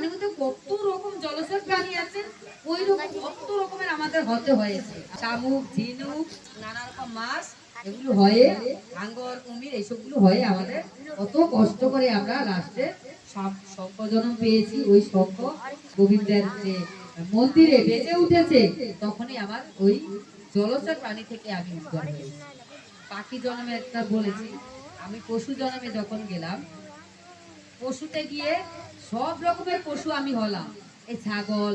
পানির মধ্যে কত রকম জলচর প্রাণী আছে ওই রকম কত রকমের আমাদের হতে হয়েছে। শামুক, ঝিনুক, নানা রকম মাছ, এগুলো হয়ে হাঙ্গর কুমির, এইসবগুলো হয়ে আমাদের কত কষ্ট করে আমরা লাস্টে শঙ্কজনম পেয়েছি। ওই শঙ্খ গোবিন্দের যে মন্দিরে বেজে উঠেছে, তখনই আমার ওই জলচর প্রাণী থেকে আমি উদ্ধার হয়েছি। পাখি জন্মে একটা বলেছি, আমি পশু জন্মে যখন গেলাম, পশুতে গিয়ে সব রকমের পশু আমি হলাম। এই ছাগল,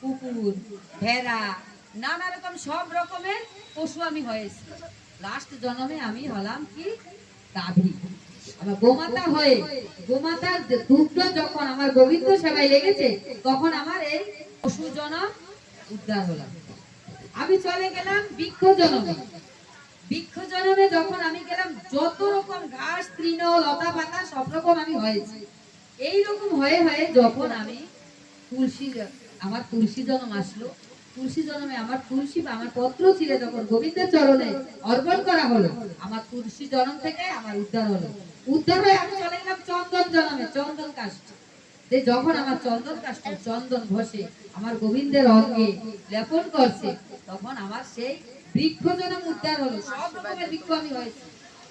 কুকুর, ভেড়া, নানা রকম সব রকমের পশু আমি হয়েছি। লাস্ট জন্মে আমি হলাম কি? গাভী। আমার গোমাতা হয়ে, গোমাতার দুগ্ধ যখন আমার গোবিন্দ সেবায় লেগেছে, তখন আমার এই পশু জনম উদ্ধার হলাম। আমি চলে গেলাম বৃক্ষ জনমে। বৃক্ষ জনমে যখন আমি গেলাম, যত রকম ঘাস তৃণ লতা পাতা সব রকম আমি হয়েছি। এই রকম হয়ে হয়ে যখন আমি তুলসী আমার তুলসী জনম আসলো। তুলসী জনমে আমার তুলসী বা আমার পত্র ছিল যখন গোবিন্দের চরণে অর্পণ করা হলো আমার তুলসী জনম থেকে আমার উদ্ধার হলো। উদ্ধার হয়ে আমি চলে গেলাম চন্দন জনমে চন্দন কাষ্ট যে যখন আমার চন্দন কাষ্ট চন্দন ঘষে আমার গোবিন্দের অঙ্গে লেপন করছে তখন আমার সেই বৃক্ষ জনম উদ্ধার হলো। সব রকমের বৃক্ষ আমি হয়েছি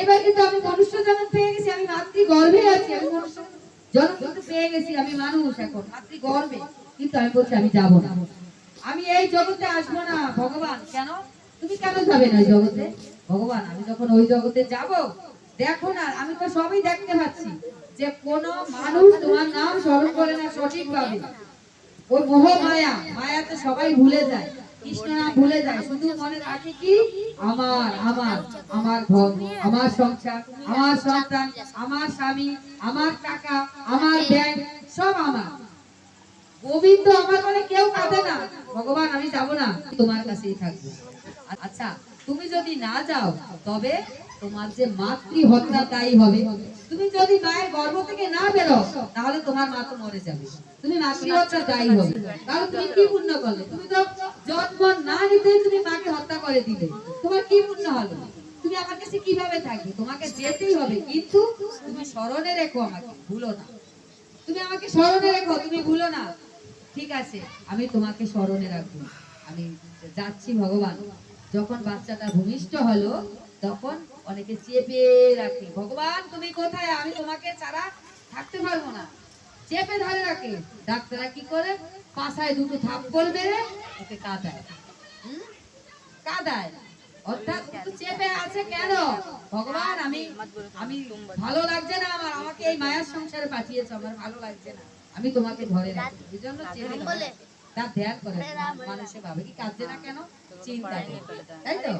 এবার কিন্তু আমি মনুষ্য পেয়ে গেছি, আমি মাতৃ আছি, আমি মনুষ্য কিন্তু পেয়ে গেছি, আমি মানুষ এখন, মাতৃ কিন্তু আমি বলছি, আমি না। আমি এই জগতে আসব না, ভগবান, কেন? তুমি কেন যাবে না জগতে? ভগবান, আমি যখন ওই জগতে যাব, দেখো না, আমি তো সবই দেখতে পাচ্ছি যে কোন মানুষ তোমার নাম স্মরণ করে না সঠিকভাবে। ওই মোহ মায়া মায়াতে সবাই ভুলে যায়। মনে আমার বলে কেউ না। ভগবান, আমি যাব না। তোমার কাছেই থাকব। আচ্ছা তুমি যদি না যাও, তবে তোমার যে মাতৃ হত্যা তাই হবে। তুমি যদি মায়ের গর্ভ থেকে না বেরো, তাহলে তোমার মা তো মরে যাবে। তুমি মাতৃ হত্যা দায়ী হবে। কারণ তুমি কি পুণ্য করলে? তুমি তো জন্ম না নিতে তুমি মাকে হত্যা করে দিলে। তোমার কি পুণ্য হলো তুমি আমার কাছে কীভাবে থাকবে? তোমাকে যেতেই হবে। কিন্তু তুমি স্মরণে রেখো আমাকে, ভুলো না। তুমি আমাকে স্মরণে রেখো, তুমি ভুলো না। ঠিক আছে, আমি তোমাকে স্মরণে রাখব। আমি যাচ্ছি ভগবান। যখন বাচ্চাটা ভূমিষ্ঠ হলো, তখন অনেকে চেপে রাখে। ভগবান, তুমি কোথায়? আমি তোমাকে ছাড়া থাকতে পারব না। চেপে ধরে রাখে। ডাক্তাররা কি করে? পাশায় দুটো থাপ্পড় মেরে ওকে কাঁদায়। কাঁদায়। অর্থাৎ চেপে আছে কেন? ভগবান, আমি আমি ভালো লাগছে না আমার। আমাকে এই মায়ার সংসারে পাঠিয়েছো, আমার ভালো লাগছে না। আমি তোমাকে ধরে রাখি। এই জন্য চেপে। তার ধ্যান করে। মানুষে ভাবে কি কাঁদছে না কেন? চিন্তা করে। তাই তো?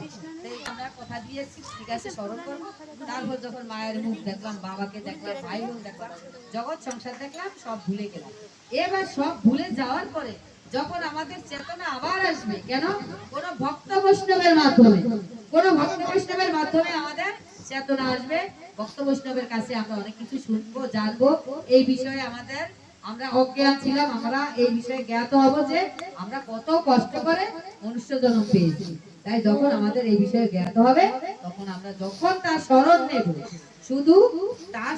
আমরা কথা দিয়েছি ঠিক আছে স্মরণ করব। তারপর যখন মায়ের মুখ দেখলাম বাবাকে দেখলাম ভাই বোন দেখলাম জগৎ সংসার দেখলাম সব ভুলে গেলাম। এবার সব ভুলে যাওয়ার পরে যখন আমাদের চেতনা আবার আসবে কেন? কোন ভক্ত বৈষ্ণবের মাধ্যমে কোন ভক্ত বৈষ্ণবের মাধ্যমে আমাদের চেতনা আসবে। ভক্ত বৈষ্ণবের কাছে আমরা অনেক কিছু শুনব জানব। এই বিষয়ে আমাদের আমরা অজ্ঞান ছিলাম আমরা এই বিষয়ে জ্ঞাত হব যে আমরা কত কষ্ট করে মনুষ্য জন্ম পেয়েছি। তাই যখন আমাদের এই বিষয়ে জ্ঞাত হবে, তখন আমরা যখন তার নেব, শুধু তার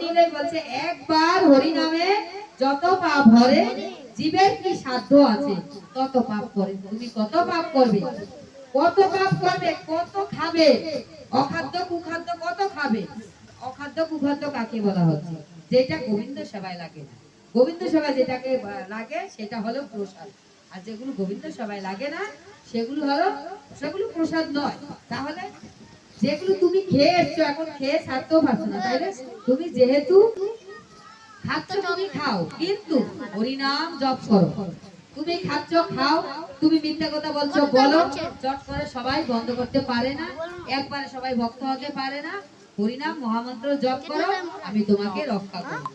নিলে বলছে, একবার যত জীবের কি সাধ্য আছে, তত পাপ করে। তুমি কত পাপ করবে? কত পাপ করবে? কত খাবে? অখাদ্য, কুখাদ্য কত খাবে? অখাদ্য, কুখাদ্য কাকে বলা হচ্ছে? যেটা গোবিন্দ সেবায় লাগে না। গোবিন্দ সেবায় যেটাকে লাগে, সেটা হলো প্রসাদ। আর যেগুলো গোবিন্দ সেবায় লাগে না সেগুলো হলো সেগুলো প্রসাদ নয়। তাহলে যেগুলো তুমি খেয়ে এসছো এখন খেয়ে ছাড়তেও পারছ না তাই তুমি যেহেতু খাচ্ছ তুমি খাও কিন্তু হরিনাম জপ করো। তুমি খাচ্ছ খাও তুমি মিথ্যা কথা বলছো বলো। চট করে সবাই বন্ধ করতে পারে না একবারে সবাই ভক্ত হতে পারে না। হরিনাম মহামন্ত্র জপ করো আমি তোমাকে রক্ষা করব।